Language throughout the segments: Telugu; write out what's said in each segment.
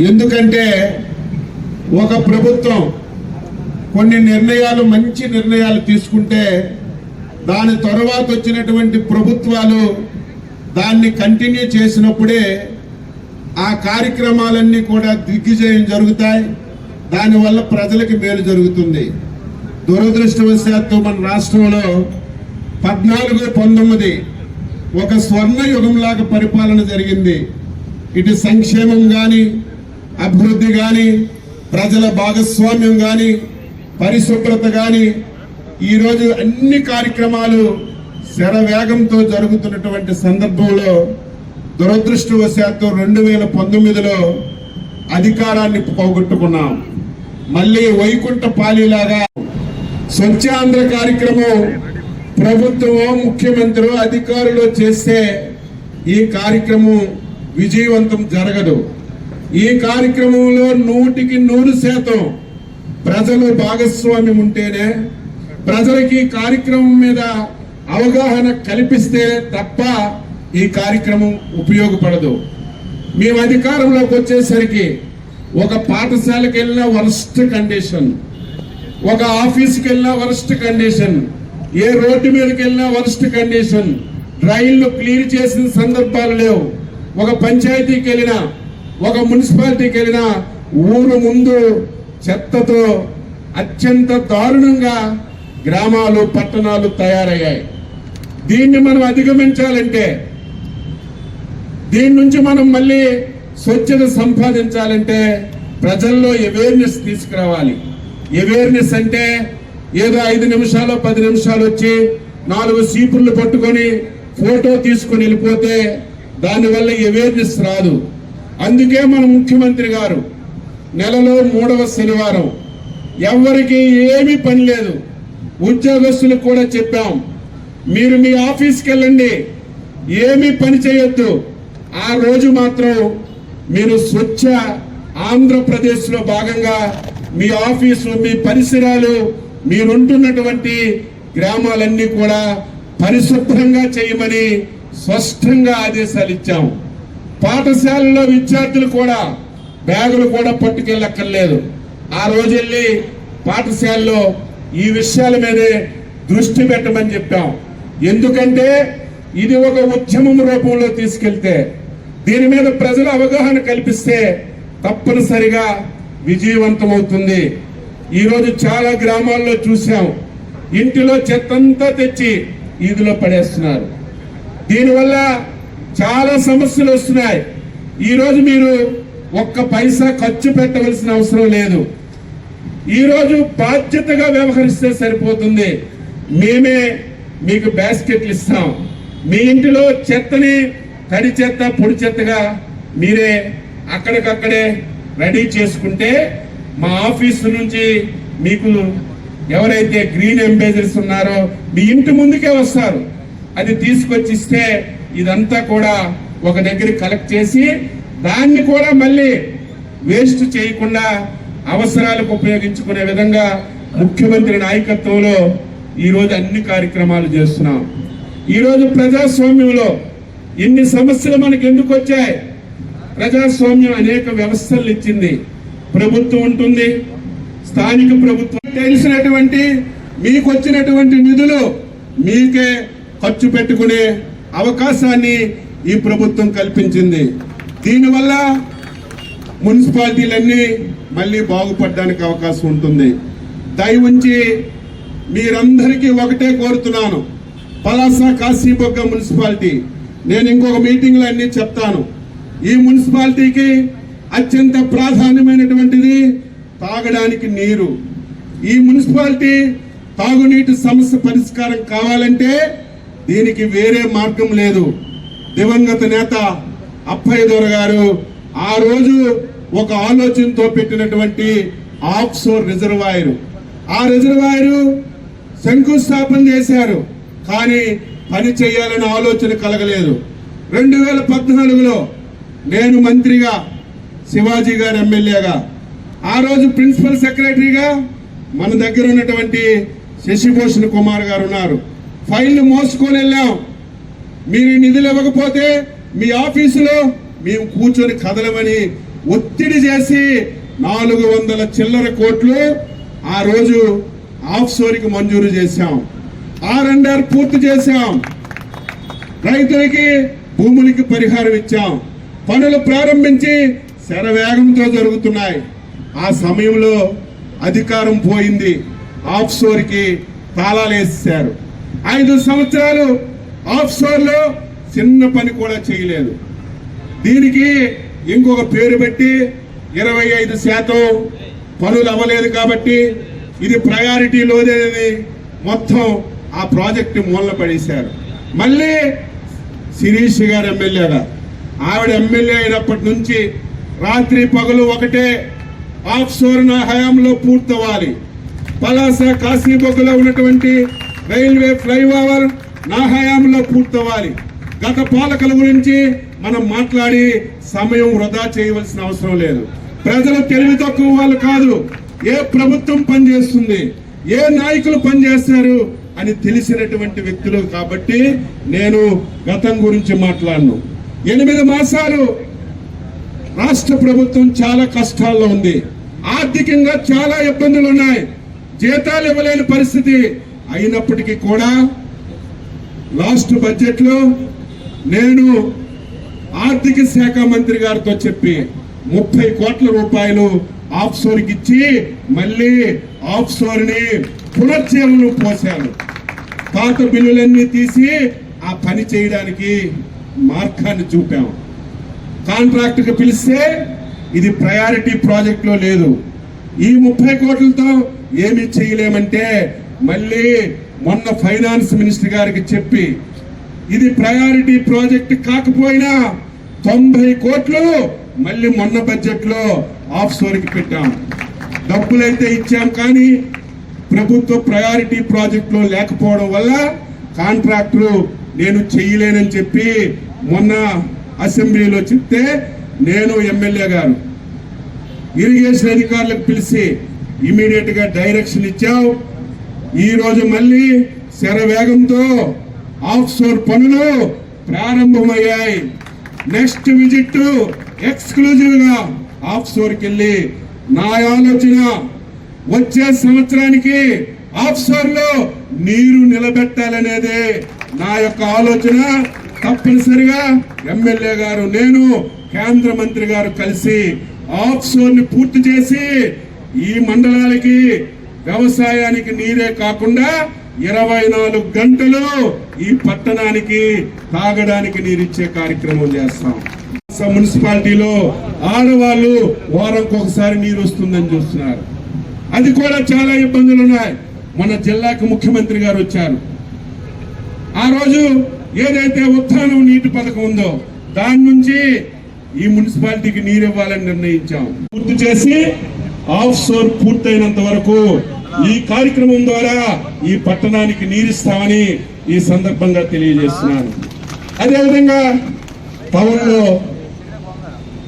ఎందుకంటే ఒక ప్రభుత్వం కొన్ని నిర్ణయాలు మంచి నిర్ణయాలు తీసుకుంటే దాని తర్వాత వచ్చినటువంటి ప్రభుత్వాలు దాన్ని కంటిన్యూ చేసినప్పుడే ఆ కార్యక్రమాలన్నీ కూడా దిగ్విజయం జరుగుతాయి. దానివల్ల ప్రజలకు మేలు జరుగుతుంది. దురదృష్టవశాత్తు మన రాష్ట్రంలో పద్నాలుగు పంతొమ్మిది ఒక స్వర్ణ యుగంలాగా పరిపాలన జరిగింది. ఇటు సంక్షేమం కానీ అభివృద్ధి కానీ ప్రజల భాగస్వామ్యం కానీ పరిశుభ్రత కానీ ఈరోజు అన్ని కార్యక్రమాలు శరవేగంతో జరుగుతున్నటువంటి సందర్భంలో దురదృష్టవశాత్తు రెండు వేల పంతొమ్మిదిలో అధికారాన్ని పోగొట్టుకున్నాం. మళ్ళీ వైకుంఠ పాలిలాగా స్వచ్ఛాంధ్ర కార్యక్రమం ప్రభుత్వం ముఖ్యమంత్రి అధికారులు చేస్తే ఈ కార్యక్రమం విజయవంతం జరగదు. ఈ కార్యక్రమంలో నూటికి నూరు శాతం ప్రజలు భాగస్వామ్యం ఉంటేనే ప్రజలకి కార్యక్రమం మీద అవగాహన కల్పిస్తే తప్ప ఈ కార్యక్రమం ఉపయోగపడదు. మేము అధికారంలోకి వచ్చేసరికి ఒక పాఠశాలకు వెళ్ళిన వరస్ట్ కండిషన్ ఒక ఆఫీస్కి వెళ్ళినా వరస్ట్ కండిషన్ ఏ రోడ్డు మీదకి వెళ్ళినా వరస్ట్ కండిషన్ రైళ్ళు క్లియర్ చేసిన సందర్భాలు లేవు. ఒక పంచాయతీకి వెళ్ళినా ఒక మున్సిపాలిటీకి వెళ్ళిన ఊరు ముందు చెత్తతో అత్యంత దారుణంగా గ్రామాలు పట్టణాలు తయారయ్యాయి. దీన్ని మనం అధిగమించాలంటే దీని నుంచి మనం మళ్ళీ స్వచ్ఛత సంపాదించాలంటే ప్రజల్లో అవేర్నెస్ తీసుకురావాలి. అవేర్నెస్ అంటే ఏదో ఐదు నిమిషాలు పది నిమిషాలు వచ్చి నాలుగు సీపుర్లు పట్టుకొని ఫోటో తీసుకొని వెళ్ళిపోతే దానివల్ల అవేర్నెస్ రాదు. అందుకే మన ముఖ్యమంత్రి గారు నెలలో మూడవ శనివారం ఎవరికి ఏమీ పని లేదు. ఉద్యోగస్తులకు కూడా చెప్పాం. మీరు మీ ఆఫీస్కి వెళ్ళండి. ఏమీ పని చేయొద్దు. ఆ రోజు మాత్రం మీరు స్వచ్ఛ ఆంధ్రప్రదేశ్లో భాగంగా మీ ఆఫీసు మీ పరిసరాలు మీరుంటున్నటువంటి గ్రామాలన్నీ కూడా పరిశుభ్రంగా చేయమని స్పష్టంగా ఆదేశాలు ఇచ్చాం. పాఠశాలలో విద్యార్థులు కూడా బ్యాగులు కూడా పట్టుకెళ్ళక్కర్లేదు. ఆ రోజు వెళ్ళి పాఠశాలలో ఈ విషయాల మీదే దృష్టి పెట్టమని చెప్పాం. ఎందుకంటే ఇది ఒక ఉద్యమం రూపంలో తీసుకెళ్తే దీని మీద ప్రజలు అవగాహన కల్పిస్తే తప్పనిసరిగా విజయవంతమవుతుంది. ఈరోజు చాలా గ్రామాల్లో చూసాం ఇంటిలో చెత్తంతా తెచ్చి ఈదిలో పడేస్తున్నారు. దీనివల్ల చాలా సమస్యలు వస్తున్నాయి. ఈరోజు మీరు ఒక్క పైసా ఖర్చు పెట్టవలసిన అవసరం లేదు. ఈరోజు బాధ్యతగా వ్యవహరిస్తే సరిపోతుంది. మేమే మీకు బాస్కెట్లు ఇస్తాం. మీ ఇంటిలో చెత్తని తడి చెత్త పొడి చెత్తగా మీరే అక్కడికక్కడే రెడీ చేసుకుంటే మా ఆఫీసు నుంచి మీకు ఎవరైతే గ్రీన్ ఎంబేజర్స్ ఉన్నారో మీ ఇంటి ముందుకే వస్తారు. అది తీసుకొచ్చిస్తే ఇదంతా కూడా ఒక దగ్గర కలెక్ట్ చేసి దాన్ని కూడా మళ్ళీ వేస్ట్ చేయకుండా అవసరాలకు ఉపయోగించుకునే విధంగా ముఖ్యమంత్రి నాయకత్వంలో ఈరోజు అన్ని కార్యక్రమాలు చేస్తున్నాం. ఈరోజు ప్రజాస్వామ్యంలో ఇన్ని సమస్యలు మనకు ఎందుకు వచ్చాయి? ప్రజాస్వామ్యం అనేక వ్యవస్థలు ఇచ్చింది. ప్రభుత్వం ఉంటుంది స్థానిక ప్రభుత్వం తెలిసినటువంటి మీకు వచ్చినటువంటి నిధులు మీకే ఖర్చు పెట్టుకునే అవకాశాన్ని ఈ ప్రభుత్వం కల్పించింది. దీనివల్ల మున్సిపాలిటీలన్నీ మళ్ళీ బాగుపడడానికి అవకాశం ఉంటుంది. దయ ఉంచి మీరందరికీ ఒకటే కోరుతున్నాను. పలాస కాశీబొగ్గ మున్సిపాలిటీ. నేను ఇంకొక మీటింగ్లో అన్ని చెప్తాను. ఈ మున్సిపాలిటీకి అత్యంత ప్రాధాన్యమైనటువంటిది తాగడానికి నీరు. ఈ మున్సిపాలిటీ తాగునీటి సమస్య పరిష్కారం కావాలంటే దీనికి వేరే మార్గం లేదు. దివంగత నేత అప్పయ్య దొర గారు ఆ రోజు ఒక ఆలోచనతో పెట్టినటువంటి ఆఫ్షోర్ రిజర్వాయర్. ఆ రిజర్వాయర్ శంకుస్థాపన చేశారు కానీ పని చేయాలనే ఆలోచన కలగలేదు. రెండు వేల పద్నాలుగులో నేను మంత్రిగా శివాజీ గారు ఎమ్మెల్యేగా ఆ రోజు ప్రిన్సిపల్ సెక్రటరీగా మన దగ్గర ఉన్నటువంటి శశిభూషణ్ కుమార్ గారు ఉన్నారు. ఫైళ్ళు మోసుకొని వెళ్ళాం. మీరు ఈ నిధులు ఇవ్వకపోతే మీ ఆఫీసులో మేము కూర్చొని కదలమని ఒత్తిడి చేసి నాలుగు వందల చిల్లర కోట్లు ఆ రోజు ఆఫ్షోర్కి మంజూరు చేశాం. ఆర్ఎన్ఆర్ పూర్తి చేశాం. రైతులకి భూములకి పరిహారం ఇచ్చాం. పనులు ప్రారంభించి శరవేగంతో జరుగుతున్నాయి. ఆ సమయంలో అధికారం పోయింది. ఆఫ్ షోర్కి తాళాలు వేసేశారు ఐదు సంవత్సరాలు ఆఫ్షోర్లో చిన్న పని కూడా చేయలేదు. దీనికి ఇంకొక పేరు పెట్టి ఇరవై ఐదు శాతం పనులు అవ్వలేదు కాబట్టి ఇది ప్రయారిటీ లోదేది మొత్తం ఆ ప్రాజెక్టు మూలన పడేశారు. మళ్ళీ శిరీష్ గారు ఎమ్మెల్యేగా ఆవిడ ఎమ్మెల్యే అయినప్పటి నుంచి రాత్రి పగలు ఒకటే ఆఫ్ షోర్ నా హయాంలో పూర్తవ్వాలి. పలాస కాశీబొగ్గలో ఉన్నటువంటి రైల్వే ఫ్లైఓవర్ నా హయాంలో పూర్తవ్వాలి. గత పాలకుల గురించి మనం మాట్లాడి సమయం వృధా చేయవలసిన అవసరం లేదు. ప్రజలు తెలివి తక్కువ వాళ్ళు కాదు. ఏ ప్రభుత్వం పనిచేస్తుంది? ఏ నాయకులు పనిచేస్తారు? అని తెలిసినటువంటి వ్యక్తులు కాబట్టి నేను గతం గురించి మాట్లాడను. ఎనిమిది మాసాలు రాష్ట్ర ప్రభుత్వం చాలా కష్టాల్లో ఉంది. ఆర్థికంగా చాలా ఇబ్బందులు ఉన్నాయి జీతాలు ఇవ్వలేని పరిస్థితి. అయినప్పటికీ కూడా లాస్ట్ బడ్జెట్లో నేను ఆర్థిక శాఖ మంత్రి గారితో చెప్పి ముప్పై కోట్ల రూపాయలు ఆఫ్ షోర్కి ఇచ్చి మళ్ళీ ఆఫ్ షోర్ని పునర్జీవనం పోశాను. పాత బిల్లులన్నీ తీసి ఆ పని చేయడానికి మార్గాన్ని చూపాం. కాంట్రాక్ట్ పిలిస్తే ఇది ప్రయారిటీ ప్రాజెక్ట్లో లేదు. ఈ ముప్పై కోట్లతో ఏమి చేయలేమంటే మళ్ళీ మొన్న ఫైనాన్స్ మినిస్టర్ గారికి చెప్పి ఇది ప్రయారిటీ ప్రాజెక్ట్ కాకపోయినా తొంభై కోట్లు మళ్ళీ మొన్న బడ్జెట్లో ఆఫ్ షోర్కి పెట్టాం. డబ్బులైతే ఇచ్చాం కానీ ప్రభుత్వ ప్రయారిటీ ప్రాజెక్ట్లో లేకపోవడం వల్ల కాంట్రాక్టులు నేను చెయ్యలేనని చెప్పి మొన్న అసెంబ్లీలో చెప్తే నేను ఎమ్మెల్యే గారు ఇరిగేషన్ అధికారులకు పిలిచి ఇమీడియట్గా డైరెక్షన్ ఇచ్చాం ఈరోజు మళ్ళీ శరవేగంతో ఆఫ్షోర్ పనులు ప్రారంభమయ్యాయి. నెక్స్ట్ విజిట్ ఎక్స్క్లూజివ్గా ఆఫ్షోర్కి వెళ్ళి నా ఆలోచన వచ్చే సంవత్సరానికి ఆఫ్షోర్లో నీరు నిలబెట్టాలనేదే నా యొక్క ఆలోచన. తప్పనిసరిగా ఎమ్మెల్యే గారు నేను కేంద్ర మంత్రి గారు కలిసి ఆఫ్షోర్ని పూర్తి చేసి ఈ మండలాలకి వ్యవసాయానికి నీరే కాకుండా ఇరవై నాలుగు గంటలు ఈ పట్టణానికి తాగడానికి నీరిచ్చే కార్యక్రమం చేస్తాం. మున్సిపాలిటీలో ఆడవాళ్ళు వారంకి ఒకసారి నీరు వస్తుందని చూస్తున్నారు. అది కూడా చాలా ఇబ్బందులు ఉన్నాయి. మన జిల్లాకు ముఖ్యమంత్రి గారు వచ్చారు. ఆ రోజు ఏదైతే ఉత్థానం నీటి పథకం ఉందో దాని నుంచి ఈ మున్సిపాలిటీకి నీరు ఇవ్వాలని నిర్ణయించాం. గుర్తు చేసి ఆఫ్ షోర్ పూర్తయినంత వరకు ఈ కార్యక్రమం ద్వారా ఈ పట్టణానికి నీరిస్తామని ఈ సందర్భంగా తెలియజేస్తున్నాను. అదేవిధంగా టౌన్లో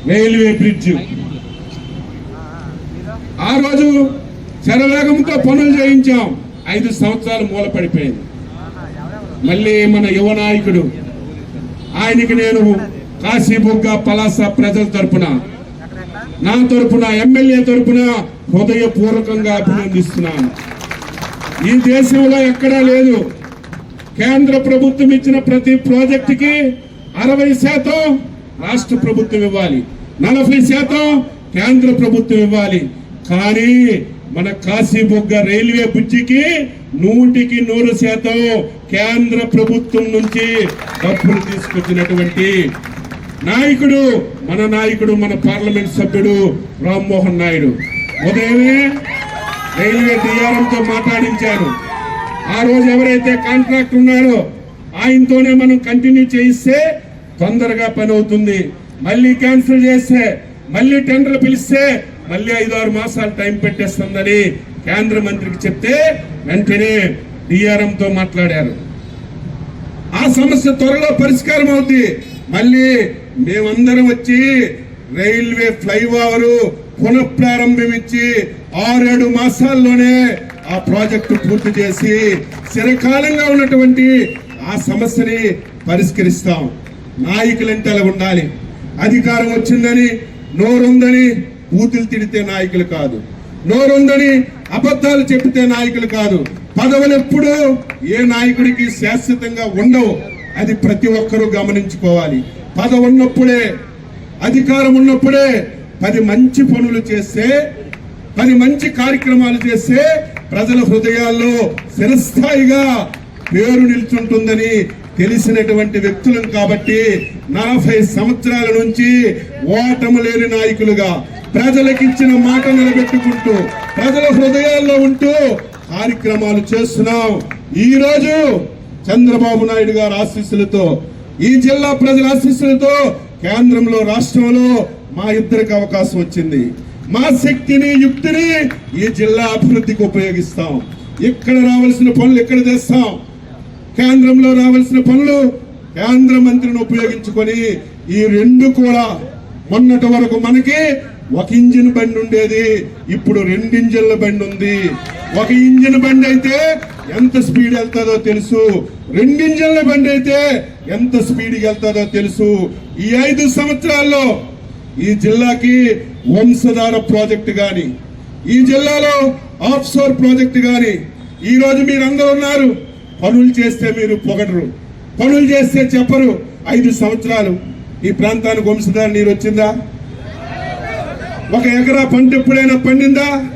రైల్వే బ్రిడ్జ్. ఆ రోజు శరవేగంతో పనులు చేయించాం. ఐదు సంవత్సరాలు మూల పడిపోయింది. మళ్ళీ మన యువ నాయకుడు ఆయనకి నేను కాశీబుగ్గ పలాస ప్రజల తరపున నా తరపున ఎమ్మెల్యే తరపున హృదయపూర్వకంగా అభినందిస్తున్నాను. ఈ దేశంలో ఎక్కడా లేదు. కేంద్ర ప్రభుత్వం ఇచ్చిన ప్రతి ప్రాజెక్టుకి అరవై శాతం రాష్ట్ర ప్రభుత్వం ఇవ్వాలి. నలభై శాతం కేంద్ర ప్రభుత్వం ఇవ్వాలి. కానీ మన కాశీబొగ్గ రైల్వే బుజ్జికి నూటికి నూరు శాతం కేంద్ర ప్రభుత్వం నుంచి డబ్బులు తీసుకొచ్చినటువంటి నాయకుడు మన నాయకుడు మన పార్లమెంట్ సభ్యుడు రామ్మోహన్ నాయుడు. ఉదయమే రైల్వే డిఆర్ఎంతో మాట్లాడించారు. ఆ రోజు ఎవరైతే కాంట్రాక్ట్ ఉన్నారో ఆయనతోనే మనం కంటిన్యూ చేయిస్తే తొందరగా పని అవుతుంది. మళ్ళీ క్యాన్సిల్ చేస్తే మళ్ళీ టెండర్ పిలిస్తే మళ్ళీ ఐదు ఆరు మాసాలు టైం పెట్టేస్తుందని కేంద్ర మంత్రికి చెప్తే వెంటనే డిఆర్ఎంతో మాట్లాడారు. ఆ సమస్య త్వరలో పరిష్కారం అవుద్ది. మళ్ళీ మేమందరం వచ్చి రైల్వే ఫ్లైఓవర్ పునఃప్రారంభించి ఆరేడు మాసాల్లోనే ఆ ప్రాజెక్టు పూర్తి చేసి చిరకాలంగా ఉన్నటువంటి ఆ సమస్యని పరిష్కరిస్తాం. నాయకులంటే అలా ఉండాలి? అధికారం వచ్చిందని నోరుందని బూతులు తిడితే నాయకులు కాదు. నోరుందని అబద్ధాలు చెప్తే నాయకులు కాదు. పదవులు ఎప్పుడూ ఏ నాయకుడికి శాశ్వతంగా ఉండవు. అది ప్రతి ఒక్కరూ గమనించుకోవాలి. పద ఉన్నప్పుడే అధికారం ఉన్నప్పుడే పది మంచి పనులు చేస్తే పది మంచి కార్యక్రమాలు చేస్తే ప్రజల హృదయాల్లో శిరస్థాయిగా పేరు నిల్చుంటుందని తెలిసినటువంటి వ్యక్తులం కాబట్టి నలభై సంవత్సరాల నుంచి ఓటము లేని నాయకులుగా ప్రజలకిచ్చిన మాట నిలబెట్టుకుంటూ ప్రజల హృదయాల్లో ఉంటూ కార్యక్రమాలు చేస్తున్నాం. ఈ రోజు చంద్రబాబు నాయుడు గారి ఆశీస్సులతో ఈ జిల్లా ప్రజల ఆశీస్సులతో కేంద్రంలో రాష్ట్రంలో మా ఇద్దరికి అవకాశం వచ్చింది. మా శక్తిని యుక్తిని ఈ జిల్లా అభివృద్ధికి ఉపయోగిస్తాం. ఇక్కడ రావాల్సిన పనులు ఇక్కడ తెస్తాం కేంద్రంలో రావాల్సిన పనులు కేంద్ర మంత్రిని ఉపయోగించుకొని ఈ రెండు కూడా మొన్నటి వరకు మనకి ఒక ఇంజిన్ బండి ఉండేది. ఇప్పుడు రెండు ఇంజిన్ల బండి ఉంది. ఒక ఇంజిన్ బండి అయితే ఎంత స్పీడ్ వెళ్తుందో తెలుసు. రెండింజన్ల బండి అయితే ఎంత స్పీడ్గా వెళ్తుందో తెలుసు. ఈ ఐదు సంవత్సరాల్లో ఈ జిల్లాకి వంశధార ప్రాజెక్ట్ కానీ ఈ జిల్లాలో ఆఫ్షోర్ ప్రాజెక్ట్ కానీ ఈరోజు ఈ రోజు మీరందరూ ఉన్నారు. పనులు చేస్తే మీరు పొగడరు. పనులు చేస్తే చెప్పరు. ఐదు సంవత్సరాలు. ఈ ప్రాంతానికి వంశధార నీరు వచ్చిందా? ఒక ఎకరా పంట ఎప్పుడైనా పండిందా?